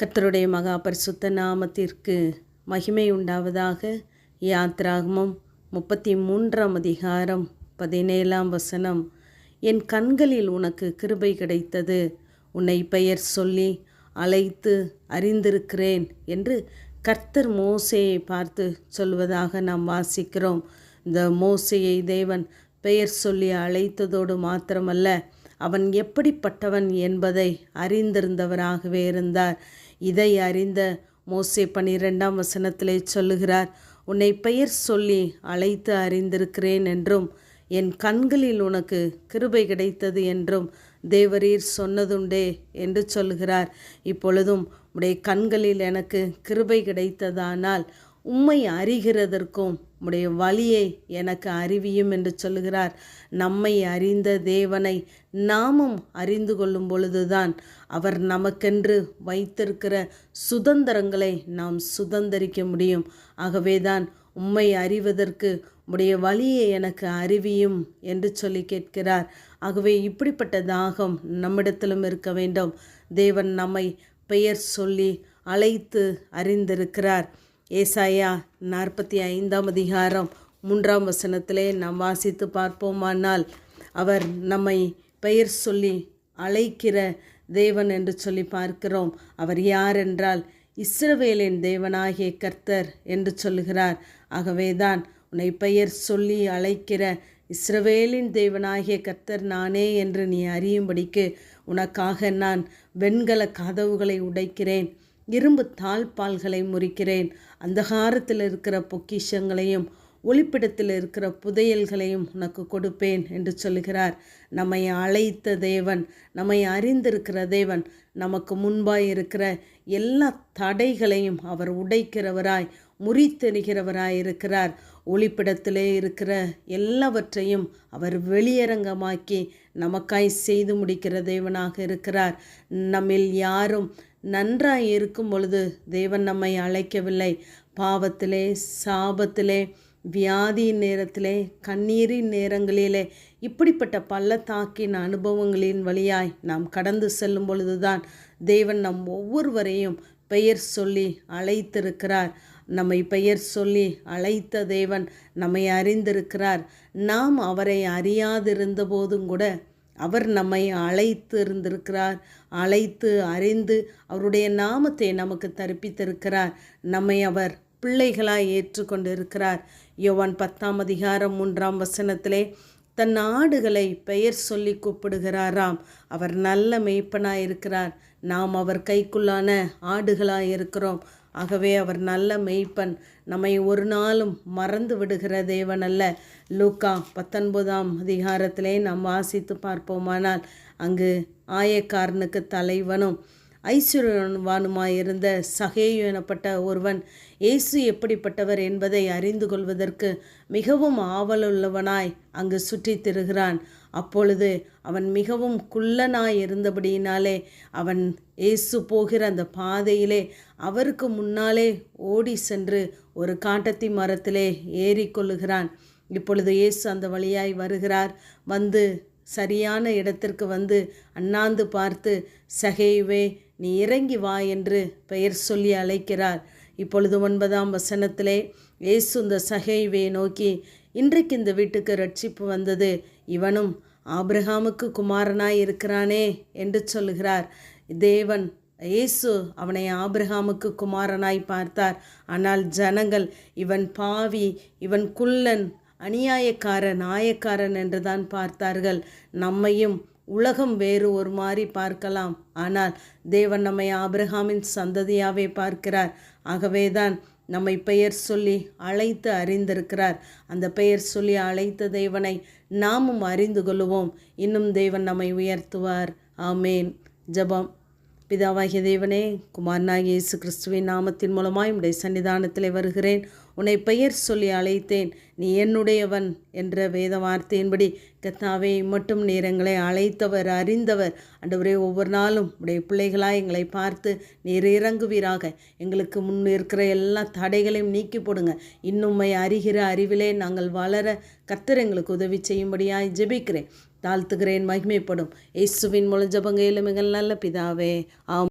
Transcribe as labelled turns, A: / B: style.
A: கர்த்தருடைய மகா பரிசுத்த நாமத்திற்கு மகிமை உண்டாவதாக. யாத்ராகமம் முப்பத்தி மூன்றாம் அதிகாரம் பதினேழாம் வசனம். என் கண்களில் உனக்கு கிருபை கிடைத்தது. உன்னை பெயர் சொல்லி அழைத்து அறிந்திருக்கிறேன் என்று கர்த்தர் மோசையை பார்த்து சொல்வதாக நாம் வாசிக்கிறோம். இந்த மோசையை தேவன் பெயர் சொல்லி அழைத்ததோடு மாத்திரமல்ல அவன் எப்படிப்பட்டவன் என்பதை அறிந்திருந்தவராகவே இருந்தார். இதை அறிந்த மோசே பனிரெண்டாம் வசனத்திலே சொல்லுகிறார் உன்னை பெயர் சொல்லி அழைத்து அறிந்திருக்கிறேன் என்றும் என் கண்களில் உனக்கு கிருபை கிடைத்தது என்றும் தேவரீர் சொன்னதுண்டே என்று சொல்கிறார் இப்பொழுதும் உடைய கண்களில் எனக்கு கிருபை கிடைத்ததானால் உம்மை அறிகிறதற்கும் உடைய வழியை எனக்கு அறிவியும் என்று சொல்லுகிறார். நம்மை அறிந்த தேவனை நாமும் அறிந்து கொள்ளும் பொழுதுதான் அவர் நமக்கென்று வைத்திருக்கிற சுதந்திரங்களை நாம் சுதந்திரிக்க முடியும். ஆகவேதான் உம்மை அறிவதற்கு உடைய வழியை எனக்கு அறிவியும் என்று சொல்லி கேட்கிறார். ஆகவே இப்படிப்பட்ட தாகம் நம்மிடத்திலும் இருக்க வேண்டும். தேவன் நம்மை பெயர் சொல்லி அழைத்து அறிந்திருக்கிறார். ஏசாயா நாற்பத்தி ஐந்தாம் அதிகாரம் மூன்றாம் வசனத்திலே நாம் வாசித்து பார்ப்போமானால் அவர் நம்மை பெயர் சொல்லி அழைக்கிற தேவன் என்று சொல்லி பார்க்கிறோம். அவர் யார் என்றால் இஸ்ரவேலின் தேவனாகிய கர்த்தர் என்று சொல்லுகிறார். ஆகவேதான் உன்னை பெயர் சொல்லி அழைக்கிற இஸ்ரவேலின் தேவனாகிய கர்த்தர் நானே என்று நீ அறியும்படிக்கு உனக்காக நான் வெண்கல கதவுகளை உடைக்கிறேன். இரும்பு தாழ்பால்களை முறிக்கிறேன். அந்தகாரத்தில் இருக்கிற பொக்கிஷங்களையும் ஒளிப்பிடத்தில் இருக்கிற புதையல்களையும் உனக்கு கொடுப்பேன் என்று சொல்கிறார். நம்மை அழைத்த தேவன் நம்மை அறிந்திருக்கிற தேவன் நமக்கு முன்பாய் இருக்கிற எல்லா தடைகளையும் அவர் உடைக்கிறவராய் முறித்தெறிகிறவராய் இருக்கிறார். ஒளிப்பிடத்திலே இருக்கிற எல்லாவற்றையும் அவர் வெளியரங்கமாக்கி நமக்காய் செய்து முடிக்கிற தேவனாக இருக்கிறார். நம்மில் யாரும் நன்றாய் இருக்கும் பொழுது தேவன் நம்மை அழைக்கவில்லை. பாவத்திலே சாபத்திலே வியாதியின் நேரத்திலே கண்ணீரின் நேரங்களிலே இப்படிப்பட்ட பள்ளத்தாக்கின் அனுபவங்களின் வழியாய் நாம் கடந்து செல்லும் பொழுதுதான் தேவன் நம் ஒவ்வொருவரையும் பெயர் சொல்லி அழைத்திருக்கிறார். நம்மை பெயர் சொல்லி அழைத்த தேவன் நம்மை அறிந்திருக்கிறார். நாம் அவரை அறியாதிருந்த போதும் கூட அவர் நம்மை அழைத்து இருந்திருக்கிறார் அழைத்து அறிந்து அவருடைய நாமத்தை நமக்கு தரிப்பித்திருக்கிறார். நம்மை அவர் பிள்ளைகளாய் ஏற்றுக்கொண்டிருக்கிறார். யோவான் பத்தாம் அதிகாரம் மூன்றாம் வசனத்திலே தன் ஆடுகளை பெயர் சொல்லி கூப்பிடுகிறாராம். அவர் நல்ல மெய்ப்பனாய் இருக்கிறார் நாம் அவர் கைக்குள்ளான ஆடுகளாய் இருக்கிறோம் ஆகவே அவர் நல்ல மெய்ப்பன். நம்மை ஒரு நாளும் மறந்து விடுகிற தேவன் அல்ல லூக்கா பத்தொன்பதாம் அதிகாரத்திலே நாம் வாசித்து பார்ப்போமானால் அங்கு ஆயக்காரனுக்கு தலைவனும் ஐஸ்வர்யவானுமாயிருந்த சகேயு எனப்பட்ட ஒருவன் இயேசு எப்படிப்பட்டவர் என்பதை அறிந்து கொள்வதற்கு மிகவும் ஆவலுள்ளவனாய் அங்கு சுற்றி திருகிறான். அப்பொழுது அவன் மிகவும் குள்ளனாய் இருந்தபடியினாலே அவன் இயேசு போகிற அந்த பாதையிலே அவருக்கு முன்னாலே ஓடி சென்று ஒரு காட்டத்தி மரத்திலே ஏறிக்கொள்ளுகிறான் இப்பொழுது இயேசு அந்த வழியாய் வருகிறார். வந்து சரியான இடத்திற்கு வந்து அண்ணாந்து பார்த்து சகைவே நீ இறங்கி வா என்று பெயர் சொல்லி அழைக்கிறார். இப்பொழுது ஒன்பதாம் வசனத்திலே இயேசு இந்த சகைவே நோக்கி இன்றைக்கு இந்த வீட்டுக்கு ரட்சிப்பு வந்தது. இவனும் ஆபிரகாமுக்கு குமாரனாய் இருக்கிறானே என்று சொல்லுகிறார் தேவன் இயேசு அவனை ஆபிரகாமுக்கு குமாரனாய் பார்த்தார். ஆனால் ஜனங்கள் இவன் பாவி இவன் குள்ளன் அநியாயக்காரன் ஆயக்காரன் என்று தான் பார்த்தார்கள். நம்மையும் உலகம் வேறு ஒரு மாதிரி பார்க்கலாம். ஆனால் தேவன் நம்மை ஆபிரகாமின் சந்ததியாகவே பார்க்கிறார். ஆகவேதான் நம்மை பெயர் சொல்லி அழைத்து அறிந்திருக்கிறார். அந்த பெயர் சொல்லி அழைத்த தேவனை நாமும் அறிந்து கொள்வோம் இன்னும் தேவன் நம்மை உயர்த்துவார். ஆமேன். ஜபம். பிதாவாகிய தேவனே குமாரனாகிய இயேசு கிறிஸ்துவின் நாமத்தின் மூலமாய் உடைய சன்னிதானத்தில் வருகிறேன். உன்னை பெயர் சொல்லி அழைத்தேன். நீ என்னுடையவன் என்ற வேத வார்த்தையின்படி கத்தாவே மட்டும் நேரங்களை அழைத்தவர் அறிந்தவர். அண்டவரே ஒவ்வொரு நாளும் உடைய பிள்ளைகளாக எங்களை பார்த்து நீர் இறங்குவீராக. எங்களுக்கு முன் இருக்கிற எல்லா தடைகளையும் நீக்கி போடுங்க. இன்னும்மை அறிகிற அறிவிலே நாங்கள் வளர கர்த்தர் எங்களுக்கு உதவி செய்யும்படியாய் ஜெபிக்கிறேன். தாழ்த்துகிறேன் மகிமைப்படும். இயேசுவின் மூலம் ஜபங்கையிலும் எங்கள் நல்ல பிதாவே ஆம்